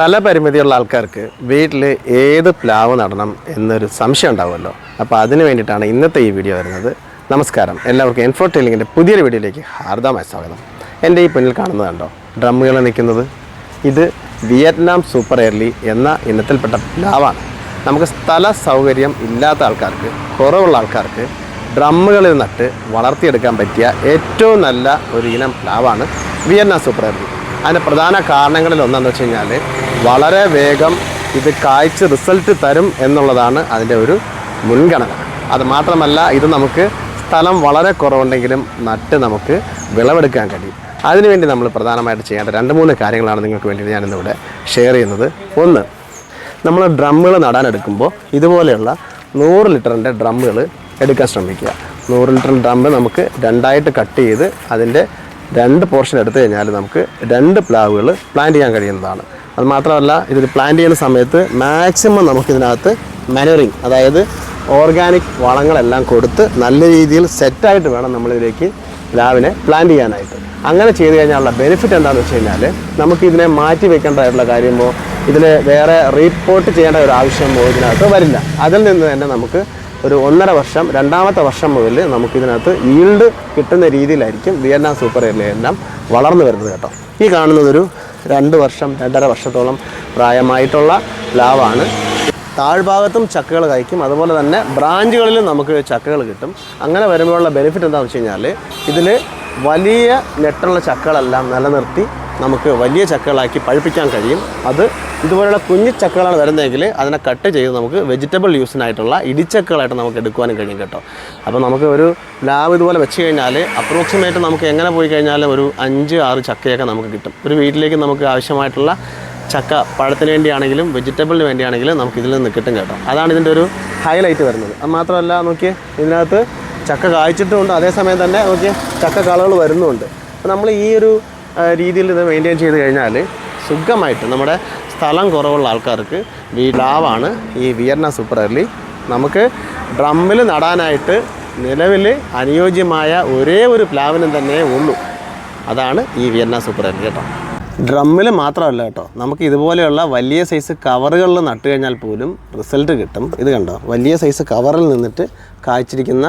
സ്ഥലപരിമിതിയുള്ള ആൾക്കാർക്ക് വീട്ടിൽ ഏത് പ്ലാവ് നടണം എന്നൊരു സംശയം ഉണ്ടാവുമല്ലോ. അപ്പോൾ അതിന് വേണ്ടിയിട്ടാണ് ഇന്നത്തെ ഈ വീഡിയോ വരുന്നത്. നമസ്കാരം. എല്ലാവർക്കും എൻഫോ ടെയിലിങ്ങിന്റെ പുതിയൊരു വീഡിയോയിലേക്ക് ഹാർദമായ സ്വാഗതം. എന്റെ ഈ പിന്നിൽ കാണുന്നത് കണ്ടോ? ഡ്രമ്മുകൾ നിൽക്കുന്നത്. ഇത് വിയറ്റ്നാം സൂപ്പർ എയർലി എന്ന ഇനത്തിൽപ്പെട്ട പ്ലാവാണ്. നമുക്ക് സ്ഥല സൗകര്യം ഇല്ലാത്ത ആൾക്കാർക്ക് കുറവുള്ള ആൾക്കാർക്ക് ഡ്രമ്മുകളിൽ നട്ട് വളർത്തിയെടുക്കാൻ പറ്റിയ ഏറ്റവും നല്ല ഒരു ഇനം പ്ലാവാണ് വിയറ്റ്നാം സൂപ്പർ എയർലി. അതിന്റെ പ്രധാന കാരണങ്ങളിൽ ഒന്നെന്ന് വെച്ച് കഴിഞ്ഞാൽ വളരെ വേഗം ഇത് കായ്ച്ച് റിസൾട്ട് തരും എന്നുള്ളതാണ് അതിന്റെ ഒരു മുൻഗണന. അത് മാത്രമല്ല ഇത് നമുക്ക് സ്ഥലം വളരെ കുറവുണ്ടെങ്കിലും നട്ട് നമുക്ക് വിളവെടുക്കാൻ കഴിയും. അതിനുവേണ്ടി നമ്മൾ പ്രധാനമായിട്ട് ചെയ്യേണ്ട രണ്ട് മൂന്ന് കാര്യങ്ങളാണ് നിങ്ങൾക്ക് വേണ്ടി ഞാനിന്നിവിടെ ഷെയർ ചെയ്യുന്നത്. ഒന്ന് നമ്മൾ ഡ്രമ്മുകൾ നടാനെടുക്കുമ്പോൾ ഇതുപോലെയുള്ള നൂറ് ലിറ്ററിന്റെ ഡ്രമ്മുകൾ എടുക്കാൻ ശ്രമിക്കുക. നൂറ് ലിറ്റർ ഡ്രമ്മ് നമുക്ക് രണ്ടായിട്ട് കട്ട് ചെയ്ത് അതിന്റെ രണ്ട് പോർഷൻ എടുത്തു കഴിഞ്ഞാൽ നമുക്ക് രണ്ട് പ്ലാവുകൾ പ്ലാന്റ് ചെയ്യാൻ കഴിയുന്നതാണ്. അത് മാത്രമല്ല ഇതിൽ പ്ലാന്റ് ചെയ്യുന്ന സമയത്ത് മാക്സിമം നമുക്കിതിനകത്ത് മാനുവറിങ് അതായത് ഓർഗാനിക് വളങ്ങളെല്ലാം കൊടുത്ത് നല്ല രീതിയിൽ സെറ്റായിട്ട് വേണം നമ്മളിതിലേക്ക് പ്ലാവിനെ പ്ലാന്റ് ചെയ്യാനായിട്ട്. അങ്ങനെ ചെയ്ത് കഴിഞ്ഞാലുള്ള ബെനിഫിറ്റ് എന്താണെന്ന് വെച്ച് കഴിഞ്ഞാൽ നമുക്ക് ഇതിനെ മാറ്റി വെക്കേണ്ടതായിട്ടുള്ള കാര്യമോ ഇതിനെ വേറെ റീപ്പോർട്ട് ചെയ്യേണ്ട ഒരു ആവശ്യമോ ഇതിനകത്ത് വരില്ല. അതിൽ നിന്ന് തന്നെ നമുക്ക് ഒരു ഒന്നര വർഷം രണ്ടാമത്തെ വർഷം മുതൽ നമുക്കിതിനകത്ത് ഈൽഡ് കിട്ടുന്ന രീതിയിലായിരിക്കും വിയറ്റ്നാം സൂപ്പർ എല്ലാം വളർന്നു വരുന്നത് കേട്ടോ. ഈ കാണുന്നതൊരു രണ്ട് വർഷം രണ്ടര വർഷത്തോളം പ്രായമായിട്ടുള്ള പ്ലാവാണ് താഴ്ഭാഗത്തും ചക്കകൾ കഴിക്കും. അതുപോലെ തന്നെ ബ്രാഞ്ചുകളിലും നമുക്ക് ചക്കകൾ കിട്ടും. അങ്ങനെ വരുമ്പോഴുള്ള ബെനിഫിറ്റ് എന്താണെന്ന് വെച്ച് കഴിഞ്ഞാൽ ഇതിൽ വലിയ നെട്ടുള്ള ചക്കകളെല്ലാം നിലനിർത്തി നമുക്ക് വലിയ ചക്കകളാക്കി പഴുപ്പിക്കാൻ കഴിയും. അത് ഇതുപോലുള്ള കുഞ്ഞു ചക്കകളാണ് വരുന്നതെങ്കിൽ അതിനെ കട്ട് ചെയ്ത് നമുക്ക് വെജിറ്റബിൾ യൂസിനായിട്ടുള്ള ഇടിച്ചക്കകളായിട്ട് നമുക്ക് എടുക്കുവാനും കഴിയും കേട്ടോ. അപ്പോൾ നമുക്ക് ഒരു ലാബ് ഇതുപോലെ വെച്ച് കഴിഞ്ഞാൽ അപ്രോക്സിമേറ്റ് നമുക്ക് എങ്ങനെ പോയി കഴിഞ്ഞാലും ഒരു അഞ്ച് ആറ് ചക്കയൊക്കെ നമുക്ക് കിട്ടും. ഒരു വീട്ടിലേക്ക് നമുക്ക് ആവശ്യമായിട്ടുള്ള ചക്ക പഴത്തിന് വേണ്ടിയാണെങ്കിലും വെജിറ്റബിളിന് വേണ്ടിയാണെങ്കിലും നമുക്ക് ഇതിൽ നിന്ന് കിട്ടും കേട്ടോ. അതാണ് ഇതിന്റെ ഒരു ഹൈലൈറ്റ് വരുന്നത്. അത് മാത്രമല്ല നോക്കിയേ ഇതിനകത്ത് ചക്ക കായ്ച്ചിട്ടുമുണ്ട്. അതേസമയം തന്നെ നോക്കിയേ ചക്ക കളകൾ വരുന്നുമുണ്ട് അപ്പോൾ നമ്മൾ ഈ ഒരു രീതിയിൽ ഇത് മെയിന്റെയിൻ ചെയ്ത് കഴിഞ്ഞാൽ സുഖമായിട്ട് നമ്മുടെ സ്ഥലം കുറവുള്ള ആൾക്കാർക്ക് ഈ ലാവാണ് ഈ വിയർണ സൂപ്പർ എർലി നമുക്ക് ഡ്രമ്മിൽ നടാനായിട്ട് നിലവിൽ അനുയോജ്യമായ ഒരേ ഒരു പ്ലാവിനും തന്നെ ഉള്ളൂ. അതാണ് ഈ വിയർണ സൂപ്പർ എർലി കേട്ടോ. ഡ്രമ്മിൽ മാത്രമല്ല കേട്ടോ നമുക്ക് ഇതുപോലെയുള്ള വലിയ സൈസ് കവറുകളിൽ നട്ട് കഴിഞ്ഞാൽ പോലും റിസൾട്ട് കിട്ടും. ഇത് കണ്ടോ വലിയ സൈസ് കവറിൽ നിന്നിട്ട് കായ്ച്ചിരിക്കുന്ന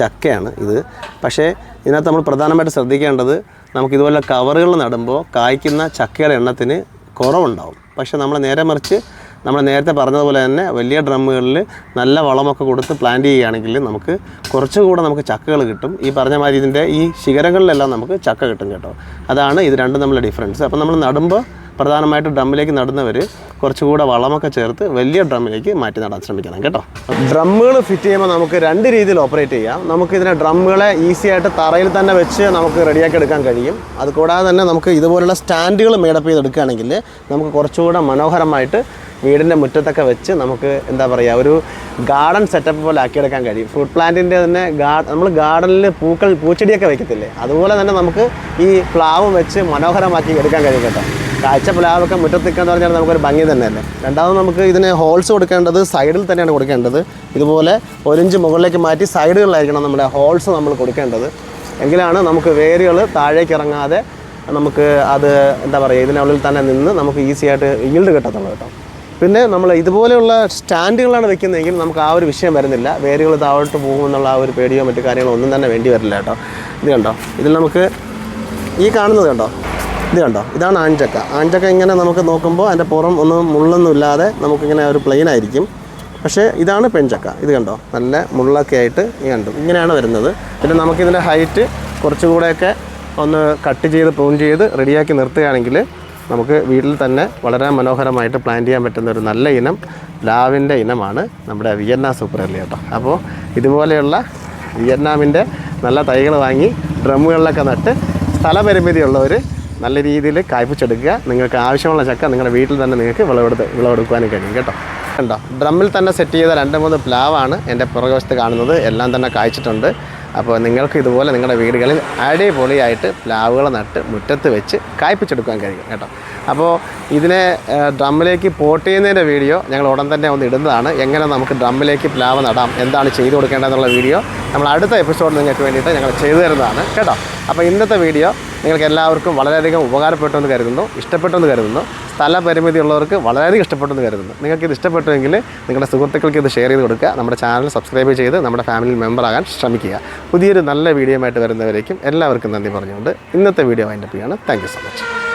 ചക്കയാണ് ഇത്. പക്ഷേ ഇതിനകത്ത് നമ്മൾ പ്രധാനമായിട്ട് ശ്രദ്ധിക്കേണ്ടത് നമുക്ക് ഇതുപോലെ കവറുകൾ നടുമ്പോൾ കായ്ക്കുന്ന ചക്കയുടെ എണ്ണത്തിന് കുറവുണ്ടാവും. പക്ഷേ നമ്മൾ നേരെ മറിച്ച് നമ്മൾ നേരത്തെ പറഞ്ഞതുപോലെ തന്നെ വലിയ ഡ്രമ്മുകളിൽ നല്ല വളമൊക്കെ കൊടുത്ത് പ്ലാന്റ് ചെയ്യുകയാണെങ്കിൽ നമുക്ക് കുറച്ചുകൂടെ നമുക്ക് ചക്കകൾ കിട്ടും. ഈ പറഞ്ഞ മാതിരി ഇതിന്റെ ഈ ശിഖരങ്ങളിലെല്ലാം നമുക്ക് ചക്ക കിട്ടും കേട്ടോ. അതാണ് ഇത് രണ്ടും തമ്മിലുള്ള ഡിഫറൻസ് അപ്പോൾ നമ്മൾ നടുമ്പോൾ പ്രധാനമായിട്ട് ഡ്രമ്മിലേക്ക് നടുന്നവർ കുറച്ചുകൂടെ വളമൊക്കെ ചേർത്ത് വലിയ ഡ്രമ്മിലേക്ക് മാറ്റി നടാൻ ശ്രമിക്കണം കേട്ടോ. ഡ്രമ്മുകൾ ഫിറ്റ് ചെയ്യുമ്പോൾ നമുക്ക് രണ്ട് രീതിയിൽ ഓപ്പറേറ്റ് ചെയ്യാം. നമുക്ക് ഇതിനെ ഡ്രമ്മുകളെ ഈസി ആയിട്ട് തറയിൽ തന്നെ വെച്ച് നമുക്ക് റെഡിയാക്കി എടുക്കാൻ കഴിയും. അത് കൂടാതെ തന്നെ നമുക്ക് ഇതുപോലുള്ള സ്റ്റാൻഡുകൾ മേഡപ്പ് ചെയ്തെടുക്കുകയാണെങ്കിൽ നമുക്ക് കുറച്ചുകൂടെ മനോഹരമായിട്ട് വീടിന്റെ മുറ്റത്തൊക്കെ വെച്ച് നമുക്ക് എന്താ പറയുക ഒരു ഗാർഡൻ സെറ്റപ്പ് പോലെ ആക്കിയെടുക്കാൻ കഴിയും. ഫ്രൂട്ട് പ്ലാന്റിന്റെ തന്നെ നമ്മൾ ഗാർഡനിൽ പൂക്കൾ പൂച്ചെടിയൊക്കെ വയ്ക്കത്തില്ലേ അതുപോലെ തന്നെ നമുക്ക് ഈ പ്ലാവ് വെച്ച് മനോഹരമാക്കി എടുക്കാൻ കഴിയും കേട്ടോ. കാഴ്ച പ്ലാവൊക്കെ മുറ്റത്ത് എന്ന് പറഞ്ഞാൽ നമുക്കൊരു ഭംഗി തന്നെയല്ലേ? രണ്ടാമത് നമുക്ക് ഇതിന് ഹോൾസ് കൊടുക്കേണ്ടത് സൈഡിൽ തന്നെയാണ് കൊടുക്കേണ്ടത്. ഇതുപോലെ ഒരിഞ്ച് മുകളിലേക്ക് മാറ്റി സൈഡുകളിലായിരിക്കണം നമ്മുടെ ഹോൾസ് നമ്മൾ കൊടുക്കേണ്ടത്. എങ്കിലാണ് നമുക്ക് വേരുകൾ താഴേക്ക് ഇറങ്ങാതെ നമുക്ക് അത് എന്താ പറയുക ഇതിനുള്ളിൽ തന്നെ നിന്ന് നമുക്ക് ഈസി ആയിട്ട് ഈൽഡ് കിട്ടത്തുള്ളൂ കേട്ടോ. പിന്നെ നമ്മൾ ഇതുപോലെയുള്ള സ്റ്റാൻഡുകളാണ് വെക്കുന്നതെങ്കിൽ നമുക്ക് ആ ഒരു വിഷയം വരുന്നില്ല. വേരുകൾ താഴോട്ട് പോകുമെന്നുള്ള ആ ഒരു പേടിയോ മറ്റു കാര്യങ്ങളോ ഒന്നും തന്നെ വേണ്ടി വരില്ല കേട്ടോ. ഇത് കണ്ടോ? ഇതിൽ നമുക്ക് ഈ കാണുന്നത് കണ്ടോ? ഇത് കണ്ടോ? ഇതാണ് ആഞ്ചക്ക ആഞ്ചക്ക ഇങ്ങനെ നമുക്ക് നോക്കുമ്പോൾ അതിന്റെ പുറം ഒന്നും മുള്ളൊന്നും ഇല്ലാതെ നമുക്കിങ്ങനെ ഒരു പ്ലെയിൻ ആയിരിക്കും. പക്ഷേ ഇതാണ് പെൺചക്ക. ഇത് കണ്ടോ? നല്ല മുള്ളൊക്കെ ആയിട്ട് ഈ കണ്ടു. ഇങ്ങനെയാണ് വരുന്നത്. പിന്നെ നമുക്കിതിന്റെ ഹൈറ്റ് കുറച്ചുകൂടെയൊക്കെ ഒന്ന് കട്ട് ചെയ്ത് പ്രൂൺ ചെയ്ത് റെഡിയാക്കി നിർത്തുകയാണെങ്കിൽ നമുക്ക് വീട്ടിൽ തന്നെ വളരെ മനോഹരമായിട്ട് പ്ലാൻ ചെയ്യാൻ പറ്റുന്ന ഒരു നല്ല ഇനം ലാവിന്റെ ഇനമാണ് നമ്മുടെ വിയന്ന സൂപ്പർ അല്ലേ കേട്ടോ? അപ്പോൾ ഇതുപോലെയുള്ള വിയറ്റ്നാമിന്റെ നല്ല തൈകൾ വാങ്ങി ഡ്രമ്മുകളിലൊക്കെ നട്ട് സ്ഥലപരിമിതിയുള്ളവർ നല്ല രീതിയിൽ കായ്പിച്ചെടുക്കുക. നിങ്ങൾക്ക് ആവശ്യമുള്ള ചക്ക നിങ്ങളുടെ വീട്ടിൽ തന്നെ നിങ്ങൾക്ക് വിളവെടുത്ത് വിളവെടുക്കാനും കഴിയും കേട്ടോ. കണ്ടോ? ഡ്രമ്മിൽ തന്നെ സെറ്റ് ചെയ്ത രണ്ട് മൂന്ന് പ്ലാവാണ് എന്റെ പുറകുവശത്ത് കാണുന്നത്. എല്ലാം തന്നെ കായ്ച്ചിട്ടുണ്ട്. അപ്പോൾ നിങ്ങൾക്ക് ഇതുപോലെ നിങ്ങളുടെ വീടുകളിൽ അടിപൊളിയായിട്ട് പ്ലാവുകൾ നട്ട് മുറ്റത്ത് വെച്ച് കായ്പിച്ചെടുക്കാൻ കഴിയും കേട്ടോ. അപ്പോൾ ഇതിനെ ഡ്രമ്മിലേക്ക് പോട്ട് ചെയ്യുന്നതിന്റെ വീഡിയോ ഞങ്ങൾ ഉടൻ തന്നെ ഒന്ന് ഇടുന്നതാണ്. എങ്ങനെ നമുക്ക് ഡ്രമ്മിലേക്ക് പ്ലാവ് നടാം എന്താണ് ചെയ്തു കൊടുക്കേണ്ടതെന്നുള്ള വീഡിയോ നമ്മൾ അടുത്ത എപ്പിസോഡ് നിങ്ങൾക്ക് വേണ്ടിയിട്ട് ഞങ്ങൾ ചെയ്തു തരുന്നതാണ് കേട്ടോ. അപ്പോൾ ഇന്നത്തെ വീഡിയോ നിങ്ങൾക്ക് എല്ലാവർക്കും വളരെയധികം ഉപകാരപ്പെട്ടു എന്ന് കരുതുന്നു ഇഷ്ടപ്പെട്ടു എന്ന് കരുതുന്നു. സ്ഥല പരിമിതി ഉള്ളവർക്ക് വളരെയധികം ഇഷ്ടപ്പെട്ടെന്ന് കരുതുന്നു. നിങ്ങൾക്ക് ഇത് ഇഷ്ടപ്പെട്ടുവെങ്കിൽ നിങ്ങളുടെ സുഹൃത്തുക്കൾക്ക് ഇത് ഷെയർ ചെയ്ത് കൊടുക്കുക. നമ്മുടെ ചാനൽ സബ്സ്ക്രൈബ് ചെയ്ത് നമ്മുടെ ഫാമിലി മെമ്പർ ആകാൻ ശ്രമിക്കുക. പുതിയൊരു നല്ല വീഡിയോ ആയിട്ട് വരുന്നവരേക്കും എല്ലാവർക്കും നന്ദി പറഞ്ഞുകൊണ്ട് ഇന്നത്തെ വീഡിയോ വൈൻഡപ്പ് ചെയ്യാണ് താങ്ക് സോ മച്ച്.